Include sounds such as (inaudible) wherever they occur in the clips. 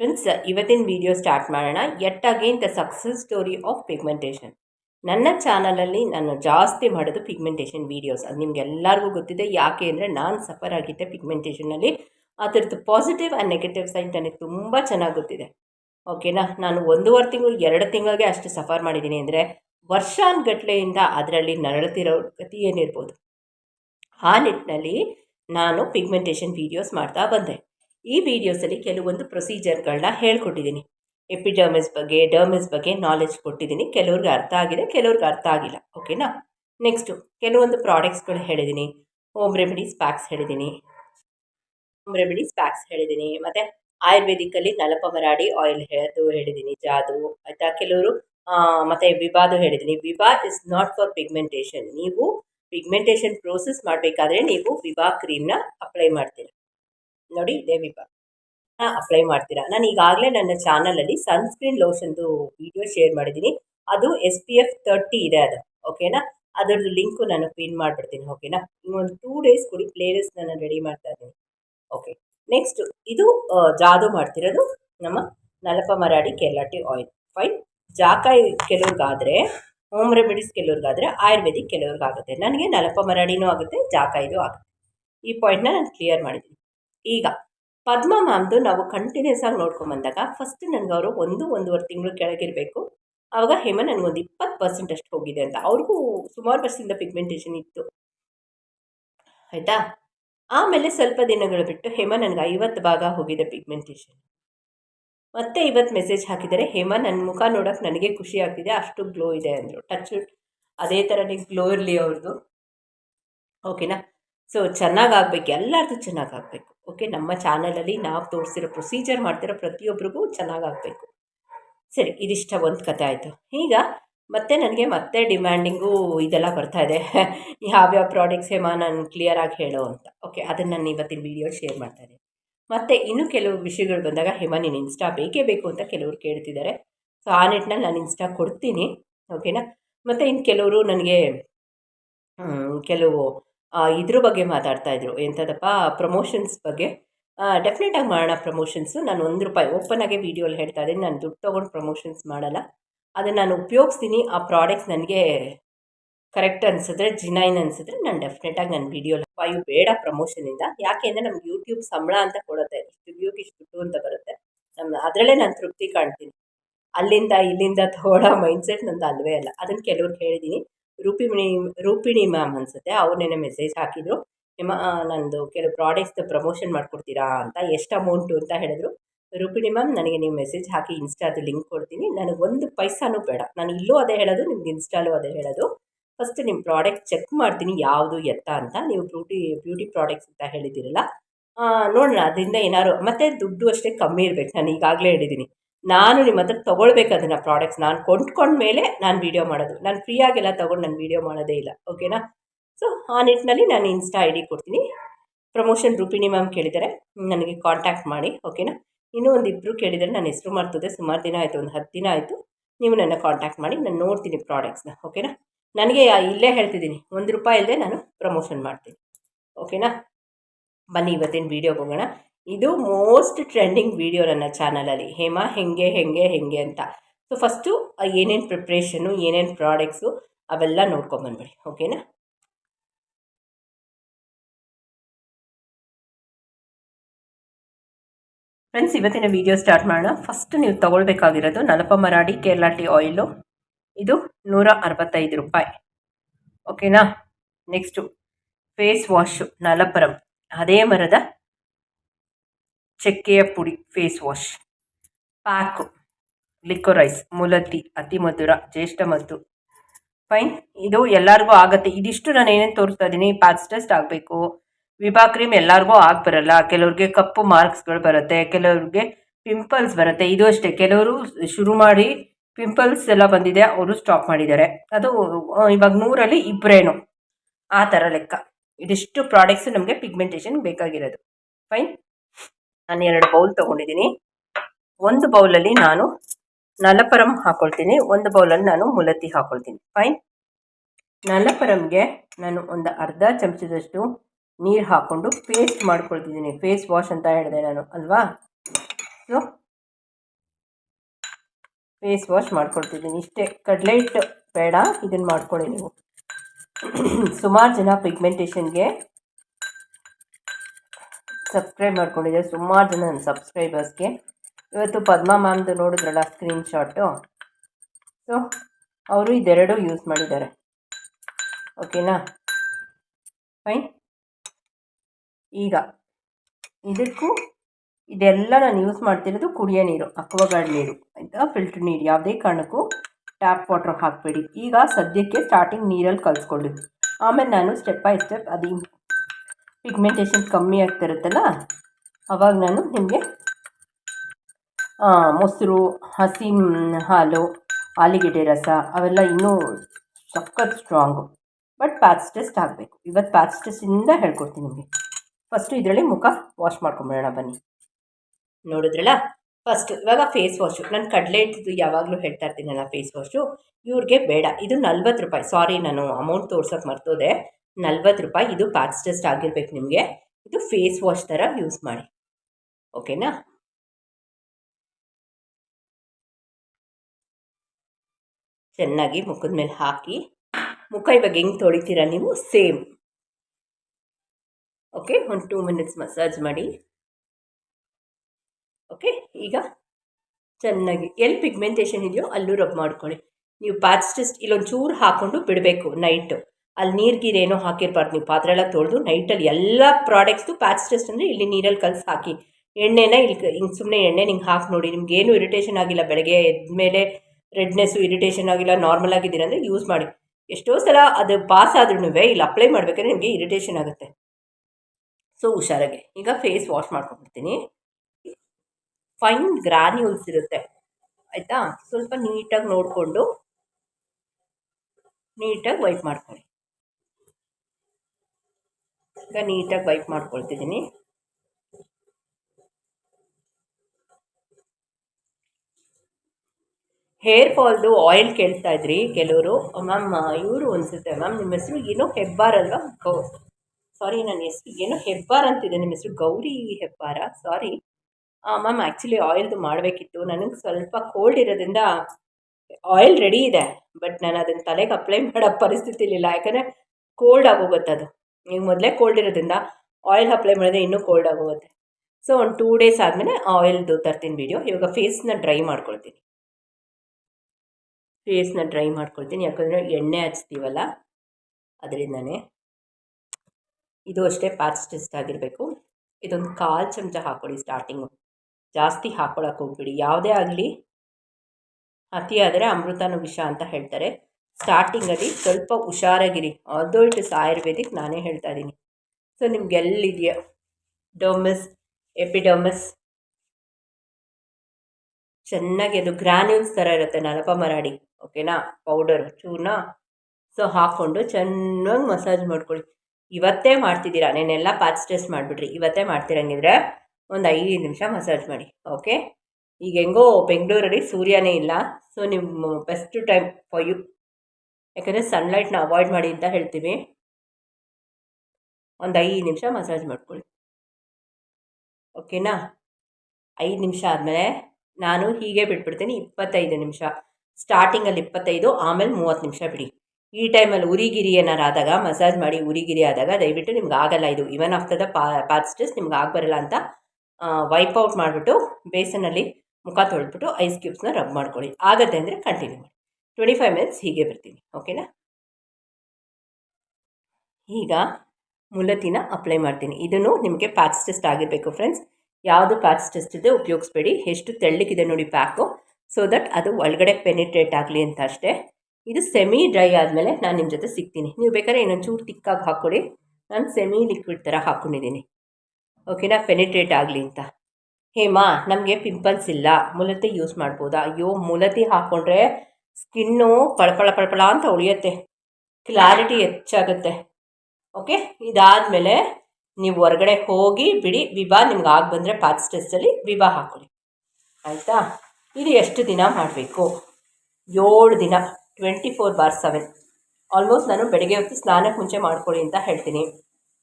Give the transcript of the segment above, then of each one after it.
Friends ಇವತ್ತಿನ video start ಮಾಡೋಣ. Yet again the success story of pigmentation ನನ್ನ ಚಾನಲಲ್ಲಿ ನಾನು ಜಾಸ್ತಿ ಮಾಡೋದು ಪಿಗ್ಮೆಂಟೇಷನ್ ವೀಡಿಯೋಸ್ ಅದು ನಿಮ್ಗೆಲ್ಲರಿಗೂ ಗೊತ್ತಿದೆ. ಯಾಕೆ ಅಂದರೆ ನಾನು ಸಫರ್ ಆಗಿದ್ದೆ ಪಿಗ್ಮೆಂಟೇಷನಲ್ಲಿ ಥರದ್ದು ಪಾಸಿಟಿವ್ ಆ್ಯಂಡ್ ನೆಗೆಟಿವ್ ಸೈಡ್ ನನಗೆ ತುಂಬ ಚೆನ್ನಾಗಿ ಗೊತ್ತಿದೆ. ಓಕೆನಾ ನಾನು ಒಂದೂವರೆ ತಿಂಗಳು, ಎರಡು ತಿಂಗಳಿಗೆ ಅಷ್ಟು ಸಫರ್ ಮಾಡಿದ್ದೀನಿ ಅಂದರೆ ವರ್ಷಾನ್ಗಟ್ಲೆಯಿಂದ ಅದರಲ್ಲಿ ನರಳುತ್ತಿರೋ ಗತಿ ಏನಿರ್ಬೋದು? ಆ ನಿಟ್ಟಿನಲ್ಲಿ ನಾನು ಪಿಗ್ಮೆಂಟೇಷನ್ ವೀಡಿಯೋಸ್ ಮಾಡ್ತಾ ಬಂದೆ. ಈ ವಿಡಿಯೋಸಲ್ಲಿ ಕೆಲವೊಂದು ಪ್ರೊಸೀಜರ್ಗಳನ್ನ ಹೇಳ್ಕೊಟ್ಟಿದ್ದೀನಿ. ಎಪಿಡರ್ಮಿಸ್ ಬಗ್ಗೆ ಡರ್ಮಿಸ್ ಬಗ್ಗೆ ನಾಲೆಜ್ ಕೊಟ್ಟಿದ್ದೀನಿ. ಕೆಲವ್ರಿಗೆ ಅರ್ಥ ಆಗಿದೆ, ಕೆಲವ್ರಿಗೆ ಅರ್ಥ ಆಗಿಲ್ಲ. ಓಕೆನಾ ನೆಕ್ಸ್ಟು ಕೆಲವೊಂದು ಪ್ರಾಡಕ್ಟ್ಸ್ಗಳು ಹೇಳಿದ್ದೀನಿ. ಹೋಮ್ ರೆಮಿಡೀಸ್ ಪ್ಯಾಕ್ಸ್ ಹೇಳಿದ್ದೀನಿ. ಹೋಮ್ ರೆಮಿಡೀಸ್ ಪ್ಯಾಕ್ಸ್ ಹೇಳಿದ್ದೀನಿ. ಮತ್ತು ಆಯುರ್ವೇದಿಕಲ್ಲಿ ನಲಪಮರಾಡಿ ಆಯಿಲ್ ಹೇಳೋದು ಹೇಳಿದ್ದೀನಿ, ಜಾದು. ಆಯಿತಾ? ಕೆಲವರು ಮತ್ತು ವಿಭಾದು ಹೇಳಿದ್ದೀನಿ. Vibha is not for pigmentation ನೀವು ಪಿಗ್ಮೆಂಟೇಷನ್ ಪ್ರೋಸೆಸ್ ಮಾಡಬೇಕಾದ್ರೆ ನೀವು ವಿಭಾ ಕ್ರೀಮ್ನ ಅಪ್ಲೈ ಮಾಡ್ತೀರಾ. ನೋಡಿ ಇದೇ ವಿಭಾ ಅಪ್ಲೈ ಮಾಡ್ತೀರಾ? ನಾನು ಈಗಾಗಲೇ ನನ್ನ ಚಾನಲಲ್ಲಿ ಸನ್ಸ್ಕ್ರೀನ್ ಲೋಷನ್ದು ವಿಡಿಯೋ ಶೇರ್ ಮಾಡಿದ್ದೀನಿ. ಅದು ಎಸ್ ಪಿ ಎಫ್ ತರ್ಟಿ ಇದೆ ಅದು ಓಕೆನಾ ಅದರದ್ದು ಲಿಂಕು ನಾನು ಪಿನ್ ಮಾಡಿಬಿಡ್ತೀನಿ ಓಕೆನಾ ಇನ್ನೊಂದು ಟೂ ಡೇಸ್ ಕೊಡಿ ಪ್ಲೇಲಿಸ್ಟ್ ನಾನು ರೆಡಿ ಮಾಡ್ತಾ ಇದ್ದೀನಿ ಓಕೆ ನೆಕ್ಸ್ಟ್ ಇದು ಜಾದು ಮಾಡ್ತಿರೋದು ನಮ್ಮ ನಲಪ ಮರಾಡಿ ಕೆಲಾಟಿ ಆಯಿಲ್ ಫೈನ್ ಜಾಕಾಯಿ ಕೆಲವ್ರಿಗಾದರೆ ಹೋಮ್ ರೆಮಿಡೀಸ್ ಕೆಲವ್ರಿಗಾದರೆ, ಆಯುರ್ವೇದಿಕ್ ಕೆಲವ್ರಿಗಾಗುತ್ತೆ. ನನಗೆ ನಲಪ ಮರಾಡಿನೂ ಆಗುತ್ತೆ, ಜಾಕಾಯಿದು ಆಗುತ್ತೆ. ಈ ಪಾಯಿಂಟ್ನ ನಾನು ಕ್ಲಿಯರ್ ಮಾಡಿದ್ದೀನಿ. ಈಗ ಪದ್ಮ ಮ್ಯಾಮ್ದು ನಾವು ಕಂಟಿನ್ಯೂಸ್ ಆಗಿ ನೋಡ್ಕೊಂಬಂದಾಗ ಫಸ್ಟ್ ನನಗೆ ಅವರು ಒಂದು, ಒಂದೂವರೆ ತಿಂಗಳು ಕೆಳಗಿರಬೇಕು. ಆವಾಗ ಹೇಮ ನನಗೊಂದು ಇಪ್ಪತ್ತು ಪರ್ಸೆಂಟ್ ಅಷ್ಟು ಹೋಗಿದೆ ಅಂತ. ಅವ್ರಿಗೂ ಸುಮಾರು ವರ್ಷದಿಂದ ಪಿಗ್ಮೆಂಟೇಷನ್ ಇತ್ತು. ಆಯಿತಾ? ಆಮೇಲೆ ಸ್ವಲ್ಪ ದಿನಗಳು ಬಿಟ್ಟು ಹೇಮ ನನಗೆ ಐವತ್ತು ಭಾಗ ಹೋಗಿದೆ ಪಿಗ್ಮೆಂಟೇಷನ್ ಮತ್ತೆ ಇವತ್ತು ಮೆಸೇಜ್ ಹಾಕಿದರೆ ಹೇಮ ನನ್ನ ಮುಖ ನೋಡೋಕೆ ನನಗೆ ಖುಷಿ ಆಗ್ತಿದೆ, ಅಷ್ಟು ಗ್ಲೋ ಇದೆ ಅಂದರು. ಟಚ್ ಅದೇ ಥರನೇ ಗ್ಲೋ ಇರಲಿ ಅವ್ರದ್ದು ಓಕೆನಾ ಸೊ ಚೆನ್ನಾಗಾಗಬೇಕು ಎಲ್ಲರದು ಚೆನ್ನಾಗಾಗಬೇಕು ಓಕೆ ನಮ್ಮ ಚಾನಲಲ್ಲಿ ನಾವು ತೋರಿಸಿರೋ ಪ್ರೊಸೀಜರ್ ಮಾಡ್ತಿರೋ ಪ್ರತಿಯೊಬ್ಬರಿಗೂ ಚೆನ್ನಾಗಾಗಬೇಕು. ಸರಿ, ಇದಿಷ್ಟ ಒಂದು ಕತೆ ಆಯಿತು. ಈಗ ಮತ್ತೆ ನನಗೆ ಮತ್ತೆ ಡಿಮ್ಯಾಂಡಿಂಗು ಇದೆಲ್ಲ ಬರ್ತಾ ಇದೆ. (laughs) ಯಾವ್ಯಾವ ಪ್ರಾಡಕ್ಟ್ಸ್ ಹೇಮಾ, ನಾನು ಕ್ಲಿಯರಾಗಿ ಹೇಳೋ ಅಂತ. ಓಕೆ ಅದನ್ನು ನಾನು ಇವತ್ತಿನ ವೀಡಿಯೋ ಶೇರ್ ಮಾಡ್ತಾ ಇದ್ದೀನಿ. ಮತ್ತು ಇನ್ನೂ ಕೆಲವು ವಿಷಯಗಳು ಬಂದಾಗ ಹೇಮ, ನೀನು ಇನ್ಸ್ಟಾ ಬೇಕೇ ಬೇಕು ಅಂತ ಕೆಲವರು ಕೇಳ್ತಿದ್ದಾರೆ. ಸೊ ಆ ನಿಟ್ಟಿನಲ್ಲಿ ನಾನು ಇನ್ಸ್ಟಾ ಕೊಡ್ತೀನಿ. ಓಕೆನಾ ಮತ್ತು ಇನ್ನು ಕೆಲವರು ನನಗೆ ಕೆಲವು ಇದ್ರ ಬಗ್ಗೆ ಮಾತಾಡ್ತಾ ಇದ್ರು. ಎಂಥದಪ್ಪ ಪ್ರಮೋಷನ್ಸ್ ಬಗ್ಗೆ. ಡೆಫಿನೆಟಾಗಿ ಮಾಡೋಣ ಪ್ರಮೋಷನ್ಸು ನಾನು ಒಂದು ರೂಪಾಯಿ ಓಪನ್ ಆಗಿ ವೀಡಿಯೋಲಿ ಹೇಳ್ತಾ ಇದ್ದೀನಿ. ನಾನು ದುಡ್ಡು ತೊಗೊಂಡು ಪ್ರಮೋಷನ್ಸ್ ಮಾಡಲ್ಲ. ಅದನ್ನು ನಾನು ಉಪಯೋಗಿಸ್ತೀನಿ. ಆ ಪ್ರಾಡಕ್ಟ್ಸ್ ನನಗೆ ಕರೆಕ್ಟ್ ಅನಿಸಿದ್ರೆ ಜಿನೈನ್ ಅನಿಸಿದ್ರೆ ನಾನು ಡೆಫಿನೆಟಾಗಿ ನನ್ನ ವೀಡಿಯೋಲಿ ಫೈವ್ ಬೇಡ ಪ್ರಮೋಷನಿಂದ ಯಾಕೆ ಅಂದರೆ ನಮ್ಗೆ ಯೂಟ್ಯೂಬ್ ಸಂಬಳ ಅಂತ ಕೊಡುತ್ತೆ. ಇಷ್ಟು ವ್ಯೂಗೆ ಇಷ್ಟು ದುಡ್ಡು ಅಂತ ಬರುತ್ತೆ. ನಮ್ಮ ಅದರಲ್ಲೇ ನಾನು ತೃಪ್ತಿ ಕಾಣ್ತೀನಿ. ಅಲ್ಲಿಂದ ಇಲ್ಲಿಂದ ತಗೊಳ್ಳೋ ಮೈಂಡ್ಸೆಟ್ ನಂದು ಅಲ್ವೇ ಅಲ್ಲ. ಅದನ್ನು ಕೆಲವ್ರಿಗೆ ಹೇಳಿದ್ದೀನಿ ರೂಪಿಣಿ ರೂಪಿಣಿ ಮ್ಯಾಮ್ ಅನಿಸುತ್ತೆ. ಅವ್ರನ್ನೇ ಮೆಸೇಜ್ ಹಾಕಿದರು. ನಿಮ್ಮ ನಂದು ಕೆಲವು ಪ್ರಾಡಕ್ಟ್ಸ್ದು ಪ್ರಮೋಷನ್ ಮಾಡಿಕೊಡ್ತೀರಾ ಅಂತ, ಎಷ್ಟು ಅಮೌಂಟು ಅಂತ ಹೇಳಿದ್ರು. ರೂಪಿಣಿ ಮ್ಯಾಮ್, ನನಗೆ ನೀವು ಮೆಸೇಜ್ ಹಾಕಿ ಇನ್ಸ್ಟಾದು ಲಿಂಕ್ ಕೊಡ್ತೀನಿ. ನನಗೆ ಒಂದು ಪೈಸಾನೂ ಬೇಡ. ನಾನು ಇಲ್ಲೂ ಅದೇ ಹೇಳೋದು ನಿಮ್ಗೆ ಇನ್ಸ್ಟಾಲೂ ಅದೇ ಹೇಳೋದು. ಫಸ್ಟ್ ನಿಮ್ಮ ಪ್ರಾಡಕ್ಟ್ ಚೆಕ್ ಮಾಡ್ತೀನಿ, ಯಾವುದು ಎತ್ತ ಅಂತ. ನೀವು ಬ್ಯೂಟಿ ಬ್ಯೂಟಿ ಪ್ರಾಡಕ್ಟ್ಸ್ ಅಂತ ಹೇಳಿದ್ದೀರಲ್ಲ ನೋಡೋಣ. ಅದರಿಂದ ಏನಾದ್ರು ಮತ್ತು ದುಡ್ಡು ಅಷ್ಟೇ ಕಮ್ಮಿ ಇರಬೇಕು. ನಾನು ಈಗಾಗಲೇ ಹೇಳಿದ್ದೀನಿ. ನಾನು ನಿಮ್ಮ ಹತ್ರ ತೊಗೊಳ್ಬೇಕು ಅದನ್ನು ಪ್ರಾಡಕ್ಟ್ಸ್ ನಾನು ಕೊಂಡ್ಕೊಂಡ ಮೇಲೆ ನಾನು ವೀಡಿಯೋ ಮಾಡೋದು. ನಾನು ಫ್ರೀಯಾಗೆಲ್ಲ ತೊಗೊಂಡು ನಾನು ವೀಡಿಯೋ ಮಾಡೋದೇ ಇಲ್ಲ ಓಕೆನಾ ಸೊ ಆ ನಿಟ್ಟಿನಲ್ಲಿ ನಾನು ಇನ್ಸ್ಟಾ ಐ ಡಿ ಕೊಡ್ತೀನಿ. ಪ್ರಮೋಷನ್ ರೂಪಿಣಿ ಮ್ಯಾಮ್ ಕೇಳಿದರೆ ನನಗೆ ಕಾಂಟ್ಯಾಕ್ಟ್ ಮಾಡಿ ಓಕೆನಾ ಇನ್ನೂ ಒಂದು ಇಬ್ಬರು ಕೇಳಿದರೆ ನಾನು ಹೆಸರು ಮಾಡ್ತದೆ ಸುಮಾರು ದಿನ ಆಯಿತು, ಒಂದು ಹತ್ತು ದಿನ ಆಯಿತು. ನೀವು ನನ್ನ ಕಾಂಟ್ಯಾಕ್ಟ್ ಮಾಡಿ, ನಾನು ನೋಡ್ತೀನಿ ಪ್ರಾಡಕ್ಟ್ಸ್ನ ಓಕೆನಾ ನನಗೆ ಇಲ್ಲೇ ಹೇಳ್ತಿದ್ದೀನಿ. ಒಂದು ರೂಪಾಯಿ ಇಲ್ಲದೆ ನಾನು ಪ್ರಮೋಷನ್ ಮಾಡ್ತೀನಿ ಓಕೆನಾ ಬನ್ನಿ, ಇವತ್ತಿನ ವೀಡಿಯೋಗೆ ಹೋಗೋಣ. ಇದು ಮೋಸ್ಟ್ ಟ್ರೆಂಡಿಂಗ್ ವಿಡಿಯೋ ನನ್ನ ಚಾನಲಲ್ಲಿ ಹೇಮಾ, ಹೆಂಗೆ ಹೆಂಗೆ ಹೆಂಗೆ ಅಂತ. ಸೊ ಫಸ್ಟು ಏನೇನು ಪ್ರಿಪ್ರೇಷನು ಏನೇನು ಪ್ರಾಡಕ್ಟ್ಸು ಅವೆಲ್ಲ ನೋಡ್ಕೊಂಬಂದ್ಬಿಡಿ ಓಕೆನಾ ಫ್ರೆಂಡ್ಸ್ ಇವತ್ತಿನ ವಿಡಿಯೋ ಸ್ಟಾರ್ಟ್ ಮಾಡೋಣ. ಫಸ್ಟ್ ನೀವು ತೊಗೊಳ್ಬೇಕಾಗಿರೋದು Nalpamaradi Kerala tea oil ಇದು ನೂರ ಅರವತ್ತೈದು ರೂಪಾಯಿ ಓಕೆನಾ ನೆಕ್ಸ್ಟು ಫೇಸ್ ವಾಶು ನಲಪರಂ. ಅದೇ ಮರದ ಚಕ್ಕೆಯ ಪುಡಿ, face wash pack liquorice mulethi ಅತಿ ಮಧುರ, ಜ್ಯೇಷ್ಠ ಮದ್ದು. ಫೈನ್, ಇದು ಎಲ್ಲರಿಗೂ ಆಗುತ್ತೆ. ಇದಿಷ್ಟು ನಾನು ಏನೇನು ತೋರಿಸ್ತಾ ಇದ್ದೀನಿ ಪ್ಯಾಚ್ ಟೆಸ್ಟ್ ಆಗಬೇಕು. ವಿಭಾ ಕ್ರೀಮ್ ಎಲ್ಲರಿಗೂ ಆಗಿ ಬರಲ್ಲ. ಕೆಲವ್ರಿಗೆ ಕಪ್ಪು ಮಾರ್ಕ್ಸ್ಗಳು ಬರುತ್ತೆ, ಕೆಲವ್ರಿಗೆ ಪಿಂಪಲ್ಸ್ ಬರುತ್ತೆ. ಇದು ಅಷ್ಟೇ. ಕೆಲವರು ಶುರು ಮಾಡಿ ಪಿಂಪಲ್ಸ್ ಎಲ್ಲ ಬಂದಿದೆ, ಅವರು ಸ್ಟಾಪ್ ಮಾಡಿದ್ದಾರೆ. ಅದು ಇವಾಗ ನೂರಲ್ಲಿ ಇಬ್ಬರೇನು ಆ ಥರ ಲೆಕ್ಕ. ಇದಿಷ್ಟು ಪ್ರಾಡಕ್ಟ್ಸ್ ನಮಗೆ ಪಿಗ್ಮೆಂಟೇಷನ್ ಬೇಕಾಗಿರೋದು. ಫೈನ್ ನಾನು ಎರಡು ಬೌಲ್ ತೊಗೊಂಡಿದ್ದೀನಿ. ಒಂದು ಬೌಲಲ್ಲಿ ನಾನು ನಲಪರಂ ಹಾಕ್ಕೊಳ್ತೀನಿ ಒಂದು ಬೌಲಲ್ಲಿ ನಾನು ಮುಲತಿ ಹಾಕ್ಕೊಳ್ತೀನಿ ಫೈನ್. ನಲಪರಂಗೆ ನಾನು ಒಂದು ಅರ್ಧ ಚಮಚದಷ್ಟು ನೀರು ಹಾಕ್ಕೊಂಡು ಪೇಸ್ಟ್ ಮಾಡ್ಕೊಳ್ತಿದ್ದೀನಿ. ಫೇಸ್ ವಾಶ್ ಅಂತ ಹೇಳಿದೆ ನಾನು, ಅಲ್ವಾ? ಸೊ ಫೇಸ್ ವಾಶ್ ಮಾಡ್ಕೊಳ್ತಿದ್ದೀನಿ. ಇಷ್ಟೇ, ಕಡಲೆ ಹಿಟ್ಟು ಬೇಡ, ಇದನ್ನು ಮಾಡ್ಕೊಳ್ಳಿ ನೀವು. (clears throat) ಸುಮಾರು ಜನ ಪಿಗ್ಮೆಂಟೇಷನ್ಗೆ ಸಬ್ಸ್ಕ್ರೈಬ್ ಮಾಡ್ಕೊಂಡಿದ್ದೆ. ಸುಮಾರು ಜನ ನನ್ನ ಸಬ್ಸ್ಕ್ರೈಬರ್ಸ್ಗೆ ಇವತ್ತು ಪದ್ಮಾ ಮ್ಯಾಮ್ದು ನೋಡಿದ್ರಲ್ಲ ಸ್ಕ್ರೀನ್ಶಾಟು ಸೊ ಅವರು ಇದೆರಡು ಯೂಸ್ ಮಾಡಿದ್ದಾರೆ. ಓಕೆನಾ ಫೈನ್ ಈಗ, ಇದಕ್ಕೂ ಇದೆಲ್ಲ ನಾನು ಯೂಸ್ ಮಾಡ್ತಿರೋದು ಕುಡಿಯೋ ನೀರು ಅಕ್ವಗಾರ್ಡ್ ನೀರು, ಆಯಿತಾ? ಫಿಲ್ಟರ್ ನೀರು, ಯಾವುದೇ ಕಾರಣಕ್ಕೂ ಟ್ಯಾಪ್ ವಾಟ್ರ್ ಹಾಕಬೇಡಿ. ಈಗ ಸದ್ಯಕ್ಕೆ ಸ್ಟಾರ್ಟಿಂಗ್ ನೀರಲ್ಲಿ ಕಲಿಸ್ಕೊಳ್ಳಿ. ಆಮೇಲೆ ನಾನು ಸ್ಟೆಪ್ ಬೈ ಸ್ಟೆಪ್ ಅದು ಪಿಗ್ಮೆಂಟೇಷನ್ ಕಮ್ಮಿ ಆಗ್ತಿರುತ್ತಲ್ಲ? ಅವಾಗ ನಾನು ನಿಮಗೆ ಮೊಸರು ಹಸಿ ಹಾಲು, ಆಲಿಗೆಡ್ಡೆ ರಸ ಅವೆಲ್ಲ ಇನ್ನೂ ಸಖತ್ ಸ್ಟ್ರಾಂಗು ಬಟ್ ಪ್ಯಾಚ್ ಟೆಸ್ಟ್ ಆಗಬೇಕು. ಇವತ್ತು ಪ್ಯಾಚ್ ಟೆಸ್ಟಿಂದ ಹೇಳ್ಕೊಡ್ತೀನಿ ನಿಮಗೆ. ಫಸ್ಟು ಇದರಲ್ಲಿ ಮುಖ ವಾಶ್ ಮಾಡ್ಕೊಂಬಿಡೋಣ ಬನ್ನಿ. ನೋಡಿದ್ರಲ್ಲ? ಫಸ್ಟ್ ಇವಾಗ ಫೇಸ್ ವಾಶು ನಾನು ಕಡಲೆ ಇಟ್ಟಿದ್ದು ಯಾವಾಗಲೂ ಹೇಳ್ತಾ ಇರ್ತೀನಲ್ಲ ಫೇಸ್ ವಾಶು ಇವ್ರಿಗೆ ಬೇಡ. ಇದು ನಲ್ವತ್ತು ರೂಪಾಯಿ. ಸಾರಿ ನಾನು ಅಮೌಂಟ್ ತೋರ್ಸೋಕೆ ಮರ್ತೋದೆ. ನಲ್ವತ್ತು ರೂಪಾಯಿ. ಇದು ಪ್ಯಾಚ್ ಟೆಸ್ಟ್ ಆಗಿರ್ಬೇಕು ನಿಮಗೆ. ಇದು ಫೇಸ್ ವಾಶ್ ಥರ ಯೂಸ್ ಮಾಡಿ. ಓಕೆನಾ? ಚೆನ್ನಾಗಿ ಮುಖದ ಮೇಲೆ ಹಾಕಿ. ಮುಖ ಇವಾಗ ಹೆಂಗೆ ತೊಳಿತೀರಾ ನೀವು? ಸೇಮ್. ಓಕೆ, ಒಂದು ಟೂ ಮಿನಿಟ್ಸ್ ಮಸಾಜ್ ಮಾಡಿ. ಓಕೆ, ಈಗ ಚೆನ್ನಾಗಿ ಎಲ್ಲಿ ಪಿಗ್ಮೆಂಟೇಷನ್ ಇದೆಯೋ ಅಲ್ಲೂ ರಬ್ ಮಾಡ್ಕೊಳ್ಳಿ. ನೀವು ಪ್ಯಾಚ್ ಟೆಸ್ಟ್ ಇಲ್ಲೊಂದು ಚೂರು ಹಾಕ್ಕೊಂಡು ಬಿಡಬೇಕು, ನೈಟು. ಅಲ್ಲಿ ನೀರು ಗೀರು ಏನೋ ಹಾಕಿರ್ಬಾರ್ದು. ನೀವು ಪಾತ್ರೆ ಎಲ್ಲ ತೊಳೆದು ನೈಟಲ್ಲಿ ಎಲ್ಲ ಪ್ರಾಡಕ್ಟ್ಸು ಪ್ಯಾಚ್ ಟೆಸ್ಟ್ ಅಂದರೆ ಇಲ್ಲಿ ನೀರಲ್ಲಿ ಕಲಸಿ ಹಾಕಿ. ಎಣ್ಣೆನ ಇಲ್ಲಿ ಹಿಂಗೆ ಸುಮ್ಮನೆ ಎಣ್ಣೆ ನಿಂಗೆ ಹಾಕಿ ನೋಡಿ. ನಿಮ್ಗೆ ಏನೂ ಇರಿಟೇಷನ್ ಆಗಿಲ್ಲ, ಬೆಳಗ್ಗೆ ಎದ್ಮೇಲೆ ರೆಡ್ನೆಸ್ಸು ಇರಿಟೇಷನ್ ಆಗಿಲ್ಲ ನಾರ್ಮಲ್ ಆಗಿದ್ದೀರ ಅಂದರೆ ಯೂಸ್ ಮಾಡಿ. ಎಷ್ಟೋ ಸಲ ಅದು ಪಾಸ್ ಆದ್ರೂ ಇಲ್ಲಿ ಅಪ್ಲೈ ಮಾಡಬೇಕಂದ್ರೆ ನಿಮಗೆ ಇರಿಟೇಷನ್ ಆಗುತ್ತೆ. ಸೊ ಹುಷಾರಾಗಿ. ಈಗ ಫೇಸ್ ವಾಶ್ ಮಾಡ್ಕೊಂಡ್ಬಿಡ್ತೀನಿ. ಫೈನ್ ಗ್ರಾನ್ಯೂಲ್ಸ್ ಇರುತ್ತೆ. ಆಯಿತಾ? ಸ್ವಲ್ಪ ನೀಟಾಗಿ ನೋಡಿಕೊಂಡು ನೀಟಾಗಿ ವೈಪ್ ಮಾಡ್ಕೊಳ್ಳಿ. ಈಗ ನೀಟಾಗಿ ವೈಪ್ ಮಾಡ್ಕೊಳ್ತಿದ್ದೀನಿ. ಹೇರ್ ಫಾಲ್ದು ಆಯಿಲ್ ಕೇಳ್ತಾ ಇದ್ರಿ ಕೆಲವರು. ಮ್ಯಾಮ್ ಇವರು ಅನಿಸುತ್ತೆ ಮ್ಯಾಮ್ ನಿಮ್ಮ ಹೆಸರು ಏನೋ ಹೆಬ್ಬಾರ್ ಅಲ್ವಾ? ಗೌ ಸಾರಿ ನನ್ನ ಹೆಸರು ಏನೋ ಹೆಬ್ಬಾರ್ ಅಂತಿದೆ, ನಿಮ್ಮ ಹೆಸರು Gauri Hebbar sorry ma'am actually ಆಯಿಲ್ದು ಮಾಡಬೇಕಿತ್ತು. ನನಗೆ ಸ್ವಲ್ಪ ಕೋಲ್ಡ್ ಇರೋದ್ರಿಂದ ಆಯಿಲ್ ರೆಡಿ ಇದೆ ಬಟ್ ನಾನು ಅದನ್ನು ತಲೆಗೆ ಅಪ್ಲೈ ಮಾಡೋ ಪರಿಸ್ಥಿತಿ ಇಲ್ಲ ಯಾಕಂದರೆ ಕೋಲ್ಡ್ ಆಗೋಗುತ್ತೆ ಅದು ಈಗ ಮೊದಲೇ ಕೋಲ್ಡ್ ಇರೋದ್ರಿಂದ ಆಯಿಲ್ ಅಪ್ಲೈ ಮಾಡಿದ್ರೆ ಇನ್ನೂ ಕೋಲ್ಡ್ ಆಗೋಗುತ್ತೆ. ಸೊ ಒಂದು ಟೂ ಡೇಸ್ ಆದಮೇಲೆ ಆಯಿಲ್ದು ತರ್ತೀನಿ ವೀಡಿಯೋ ಇವಾಗ ಫೇಸ್ನ ಡ್ರೈ ಮಾಡ್ಕೊಳ್ತೀನಿ. ಫೇಸ್ನ ಡ್ರೈ ಮಾಡ್ಕೊಳ್ತೀನಿ. ಯಾಕಂದರೆ ಎಣ್ಣೆ ಹಚ್ತೀವಲ್ಲ, ಅದರಿಂದನೇ. ಇದು ಅಷ್ಟೇ ಪ್ಯಾಚ್ ಟೆಸ್ಟ್ ಆಗಿರಬೇಕು. ಇದೊಂದು ಕಾಲು ಚಮಚ ಹಾಕ್ಕೊಳ್ಳಿ ಸ್ಟಾರ್ಟಿಂಗು ಜಾಸ್ತಿ ಹಾಕ್ಕೊಳಕ್ಕೆ ಹೋಗ್ಬಿಡಿ. ಯಾವುದೇ ಆಗಲಿ, ಅತಿಯಾದರೆ ಅಮೃತನ ವಿಷ ಅಂತ ಹೇಳ್ತಾರೆ. ಸ್ಟಾರ್ಟಿಂಗಲ್ಲಿ ಸ್ವಲ್ಪ ಹುಷಾರಾಗಿರಿ. ಇಸ್ ಆಯುರ್ವೇದಿಕ್ ನಾನೇ ಹೇಳ್ತಾ ಇದ್ದೀನಿ. ಸೊ ನಿಮ್ಗೆ ಎಲ್ಲಿದೆಯಾ ಡೊಮಸ್ ಎಪಿಡೊಮಸ್ ಚೆನ್ನಾಗಿ ಅದು ಗ್ರಾನ್ಯೂಲ್ಸ್ ಥರ ಇರುತ್ತೆ ನಲಪ ಮರಾಡಿ. ಓಕೆನಾ ಪೌಡರ್ ಚೂರ್ನ ಸೊ ಹಾಕ್ಕೊಂಡು ಚೆನ್ನಾಗಿ ಮಸಾಜ್ ಮಾಡ್ಕೊಳ್ಳಿ. ಇವತ್ತೇ ಮಾಡ್ತಿದ್ದೀರಾ? ನೆನ್ನೆಲ್ಲ ಪ್ಯಾಚ್ ಟೆಸ್ಟ್ ಮಾಡಿಬಿಡ್ರಿ. ಇವತ್ತೇ ಮಾಡ್ತಿರಂಗಿದ್ರೆ ಒಂದು ಐದು ನಿಮಿಷ ಮಸಾಜ್ ಮಾಡಿ. ಓಕೆ ಈಗ ಹೆಂಗೋ ಬೆಂಗಳೂರಲ್ಲಿ ಸೂರ್ಯನೇ ಇಲ್ಲ. ಸೊ ನಿಮ್ಮ ಬೆಸ್ಟ್ ಟೈಮ್ ಫಾರ್ ಯು ಯಾಕಂದರೆ ಸನ್ಲೈಟ್ನ ಅವಾಯ್ಡ್ ಮಾಡಿ ಅಂತ ಹೇಳ್ತೀವಿ. ಒಂದು ಐದು ನಿಮಿಷ ಮಸಾಜ್ ಮಾಡ್ಕೊಳ್ಳಿ. ಓಕೆನಾ ಐದು ನಿಮಿಷ ಆದಮೇಲೆ ನಾನು ಹೀಗೆ ಬಿಟ್ಬಿಡ್ತೀನಿ, ಇಪ್ಪತ್ತೈದು ನಿಮಿಷ. ಸ್ಟಾರ್ಟಿಂಗಲ್ಲಿ ಇಪ್ಪತ್ತೈದು, ಆಮೇಲೆ ಮೂವತ್ತು ನಿಮಿಷ ಬಿಡಿ. ಈ ಟೈಮಲ್ಲಿ ಉರಿಗಿರಿ ಏನಾರು ಆದಾಗ ಮಸಾಜ್ ಮಾಡಿ ಉರಿಗಿರಿ ಆದಾಗ ದಯವಿಟ್ಟು ನಿಮ್ಗೆ ಆಗಲ್ಲ ಇದು. ಇವನ್ ಆಫ್ಟರ್ ದ ಪಾ ಪ್ಯಾಚ್ ಟೆಸ್ಟ್ ನಿಮ್ಗೆ ಆಗಬರಲ್ಲ ಅಂತ ವೈಪ್ ಔಟ್ ಮಾಡಿಬಿಟ್ಟು ಬೇಸನಲ್ಲಿ ಮುಖ ತೊಳೆದ್ಬಿಟ್ಟು ಐಸ್ ಕ್ಯೂಬ್ಸ್ನ ರಬ್ ಮಾಡ್ಕೊಳ್ಳಿ. ಆಗತ್ತೆ ಅಂದರೆ ಕಂಟಿನ್ಯೂ ಮಾಡಿ. ಟ್ವೆಂಟಿ ಫೈವ್ ಮಿನಿಟ್ಸ್ ಹೀಗೆ ಬರ್ತೀನಿ ಓಕೆನಾ ಈಗ ಮುಲತಿನ ಅಪ್ಲೈ ಮಾಡ್ತೀನಿ. ಇದನ್ನು ನಿಮಗೆ ಪ್ಯಾಚ್ ಟೆಸ್ಟ್ ಆಗಿರಬೇಕು ಫ್ರೆಂಡ್ಸ್ ಯಾವುದು ಪ್ಯಾಚ್ ಟೆಸ್ಟ್ ಇದೆ ಉಪಯೋಗಿಸ್ಬೇಡಿ. ಎಷ್ಟು ತೆಳ್ಳಗಿದೆ ನೋಡಿ ಪ್ಯಾಕು ಸೊ ದಟ್ ಅದು ಒಳಗಡೆ ಪೆನಿಟ್ರೇಟ್ ಆಗಲಿ ಅಂತ ಅಷ್ಟೇ. ಇದು ಸೆಮಿ ಡ್ರೈ ಆದಮೇಲೆ ನಾನು ನಿಮ್ಮ ಜೊತೆ ಸಿಗ್ತೀನಿ. ನೀವು ಬೇಕಾದ್ರೆ ಇನ್ನೊಂಚೂರು ತಿಕ್ಕಾಗಿ ಹಾಕ್ಕೊಡಿ ನಾನು ಸೆಮಿ ಲಿಕ್ವಿಡ್ ಥರ ಹಾಕ್ಕೊಂಡಿದ್ದೀನಿ ಓಕೆನಾ ಪೆನಿಟ್ರೇಟ್ ಆಗಲಿ ಅಂತ. ಹೇಮಾ, ನಮಗೆ ಪಿಂಪಲ್ಸ್ ಇಲ್ಲ. ಮುಲತಿ ಯೂಸ್ ಮಾಡ್ಬೋದಾ? ಅಯ್ಯೋ, ಮುಲತಿ ಹಾಕ್ಕೊಂಡ್ರೆ ಸ್ಕಿನ್ನು ಪಳಪಳ ಪಳಪಳ ಅಂತ ಉಳಿಯುತ್ತೆ. ಕ್ಲಾರಿಟಿ ಹೆಚ್ಚಾಗುತ್ತೆ. ಓಕೆ ಇದಾದಮೇಲೆ ನೀವು ಹೊರಗಡೆ ಹೋಗಿ ಬಿಡಿ. ವಿವಾಹ ನಿಮ್ಗೆ ಆಗಿ ಬಂದರೆ ಪಾತ್ ಟೆಸ್ಟಲ್ಲಿ ವಿವಾಹ ಹಾಕೊಳ್ಳಿ. ಆಯಿತಾ? ಇದು ಎಷ್ಟು ದಿನ ಮಾಡಬೇಕು? ಏಳು ದಿನ. Twenty four bar seven almost ನಾನು ಬೆಳಗ್ಗೆ ಹೊತ್ತು ಸ್ನಾನಕ್ಕೆ ಮುಂಚೆ ಮಾಡ್ಕೊಳ್ಳಿ ಅಂತ ಹೇಳ್ತೀನಿ.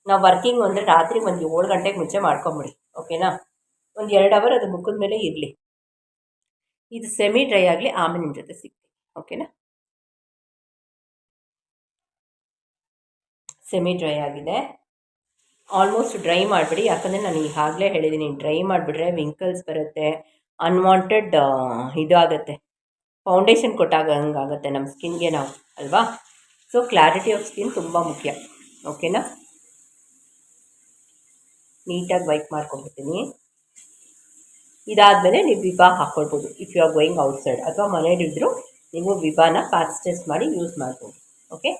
ನಾವು ವರ್ಕಿಂಗ್ ಅಂದರೆ ರಾತ್ರಿ ಒಂದು ಏಳು ಗಂಟೆಗೆ ಮುಂಚೆ ಮಾಡ್ಕೊಂಬಿಡಿ. ಓಕೆನಾ ಒಂದು ಎರಡು ಅವರ್ ಅದು ಮುಖದ ಮೇಲೆ ಇರಲಿ. ಇದು ಸೆಮಿ ಡ್ರೈ ಆಗಲಿ ಆಮೇಲೆ ನಿಮ್ಮ ಜೊತೆ ಸಿಗ್ತೀನಿ. ಓಕೆನಾ? ಸೆಮಿ ಡ್ರೈ ಆಗಿದೆ. ಆಲ್ಮೋಸ್ಟ್ ಡ್ರೈ ಮಾಡಿಬಿಡಿ. ಯಾಕಂದರೆ ನಾನು ಈಗಾಗಲೇ ಹೇಳಿದ್ದೀನಿ ಡ್ರೈ ಮಾಡಿಬಿಟ್ರೆ ವಿಂಕಲ್ಸ್ ಬರುತ್ತೆ. ಅನ್ವಾಂಟೆಡ್ ಇದಾಗುತ್ತೆ. ಫೌಂಡೇಶನ್ ಕೊಟ್ಟಾಗ ಹಂಗಾಗುತ್ತೆ ನಮ್ಮ ಸ್ಕಿನ್ಗೆ ನಾವು, ಅಲ್ವಾ? ಸೊ ಕ್ಲಾರಿಟಿ ಆಫ್ ಸ್ಕಿನ್ ತುಂಬ ಮುಖ್ಯ. ಓಕೆನಾ? ನೀಟಾಗಿ ವೈಪ್ ಮಾಡ್ಕೊಂಡ್ಬಿಡ್ತೀನಿ. ಇದಾದಮೇಲೆ ನೀವು ವಿಭಾಗ ಹಾಕ್ಕೊಳ್ಬೋದು if you are going outside ಅಥವಾ ಮನೇಲಿದ್ದರೂ ನೀವು ವಿಭಾನ ಟೆಸ್ಟ್ ಮಾಡಿ ಯೂಸ್ ಮಾಡ್ಬೋದು ಓಕೆ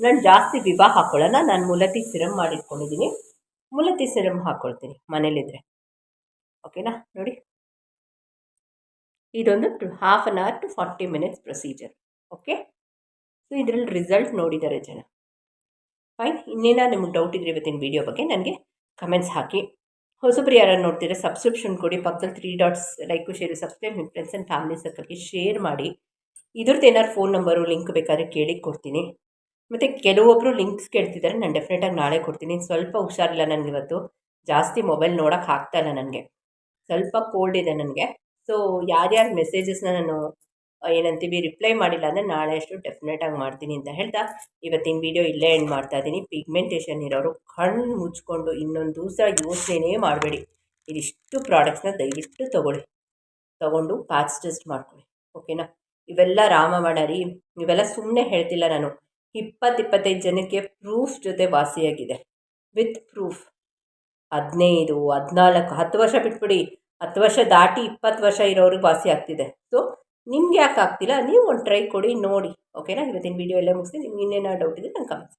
ನಾನು ಜಾಸ್ತಿ ವಿಭಾ ಹಾಕ್ಕೊಳ್ಳೋಣ ನಾನು ಮುಲತಿ ಸಿರಮ್ ಮಾಡಿಟ್ಕೊಂಡಿದ್ದೀನಿ ಮುಲತಿ ಸಿರಮ್ ಹಾಕ್ಕೊಳ್ತೀನಿ ಮನೇಲಿದ್ದರೆ ಓಕೆನಾ ನೋಡಿ. ಇದೊಂದು two half an hour to forty minutes procedure okay so ಇದರಲ್ಲಿ ರಿಸಲ್ಟ್ ನೋಡಿದ್ದಾರೆ ಜನ. ಫೈನ್ ಇನ್ನೇನ ನಿಮ್ಗೆ ಡೌಟ್ ಇದ್ರೆ ಇವತ್ತಿನ ವೀಡಿಯೋ ಬಗ್ಗೆ ನನಗೆ ಕಮೆಂಟ್ಸ್ ಹಾಕಿ. ಹೊಸಬ್ರು ಯಾರು ನೋಡ್ತೀರಾ ಸಬ್ಸ್ಕ್ರಿಪ್ಷನ್ ಕೊಡಿ, ಪಕ್ಕದಲ್ಲಿ three dots like share subscribe ನಿಮ್ಮ ಫ್ರೆಂಡ್ಸ್ ಆ್ಯಂಡ್ ಫ್ಯಾಮಿಲಿ ಸರ್ಕಲ್ಗೆ ಶೇರ್ ಮಾಡಿ. ಇದ್ರದ್ದು ಏನಾದ್ರು ಫೋನ್ ನಂಬರು ಲಿಂಕ್ ಬೇಕಾದ್ರೆ ಕೇಳಿ ಕೊಡ್ತೀನಿ. ಮತ್ತು ಕೆಲವೊಬ್ಬರು ಲಿಂಕ್ಸ್ ಕೇಳ್ತಿದ್ದಾರೆ ನಾನು ಡೆಫಿನೆಟಾಗಿ ನಾಳೆ ಕೊಡ್ತೀನಿ. ಸ್ವಲ್ಪ ಹುಷಾರಿಲ್ಲ ನನಗೆ ಇವತ್ತು. ಜಾಸ್ತಿ ಮೊಬೈಲ್ ನೋಡೋಕೆ ಆಗ್ತಾಯಿಲ್ಲ ನನಗೆ. ಸ್ವಲ್ಪ ಕೋಲ್ಡ್ ಇದೆ ನನಗೆ. ಸೊ ಯಾರ್ಯಾರು ಮೆಸೇಜಸ್ನ ನಾನು ಏನಂತೀವಿ ರಿಪ್ಲೈ ಮಾಡಿಲ್ಲ ಅಂದರೆ ನಾಳೆ ಅಷ್ಟು ಡೆಫಿನೆಟಾಗಿ ಮಾಡ್ತೀನಿ ಅಂತ ಹೇಳ್ತಾ, ಇವತ್ತಿನ ವೀಡಿಯೋ ಇಲ್ಲೇ ಎಂಡ್ ಮಾಡ್ತಾ ಇದ್ದೀನಿ ಪಿಗ್ಮೆಂಟೇಷನ್ ಇರೋರು ಕಣ್ಣು ಮುಚ್ಕೊಂಡು ಇನ್ನೊಂದು ದಿವಸ ಯೋಚನೆನೇ ಮಾಡಬೇಡಿ. ಇದಿಷ್ಟು ಪ್ರಾಡಕ್ಟ್ಸ್ನ ದಯವಿಟ್ಟು ತೊಗೊಳ್ಳಿ. ತೊಗೊಂಡು ಪ್ಯಾಚ್ ಟೆಸ್ಟ್ ಮಾಡ್ಕೊಳ್ಳಿ. ಓಕೆನಾ ಇವೆಲ್ಲ ರಾಮವಣರಿ ಇವೆಲ್ಲ ಸುಮ್ಮನೆ ಹೇಳ್ತಿಲ್ಲ ನಾನು. ಇಪ್ಪತ್ತು ಇಪ್ಪತ್ತೈದು ಜನಕ್ಕೆ ಪ್ರೂಫ್ ಜೊತೆ ವಾಸಿಯಾಗಿದೆ. ವಿತ್ ಪ್ರೂಫ್ ಹದಿನೈದು, ಹದಿನಾಲ್ಕು, ಹತ್ತು ವರ್ಷ ಬಿಟ್ಬಿಡಿ. ಹತ್ತು ವರ್ಷ ದಾಟಿ ಇಪ್ಪತ್ತು ವರ್ಷ ಇರೋರಿಗೆ ವಾಸಿ ಆಗ್ತಿದೆ. ಸೊ ನಿಮ್ಗೆ ಯಾಕೆ ಆಗ್ತಿಲ್ಲ ನೀವು ಒಂದು ಟ್ರೈ ಕೊಡಿ, ನೋಡಿ. ಓಕೆನಾ ಇವತ್ತಿನ ವಿಡಿಯೋ ಎಲ್ಲ ಮುಗಿಸಿ ನಿಮ್ಗೆ ಇನ್ನೇನೋ ಡೌಟ್ ಇದೆ ನಂಗೆ ಕಮೆಂಟ್ಸ್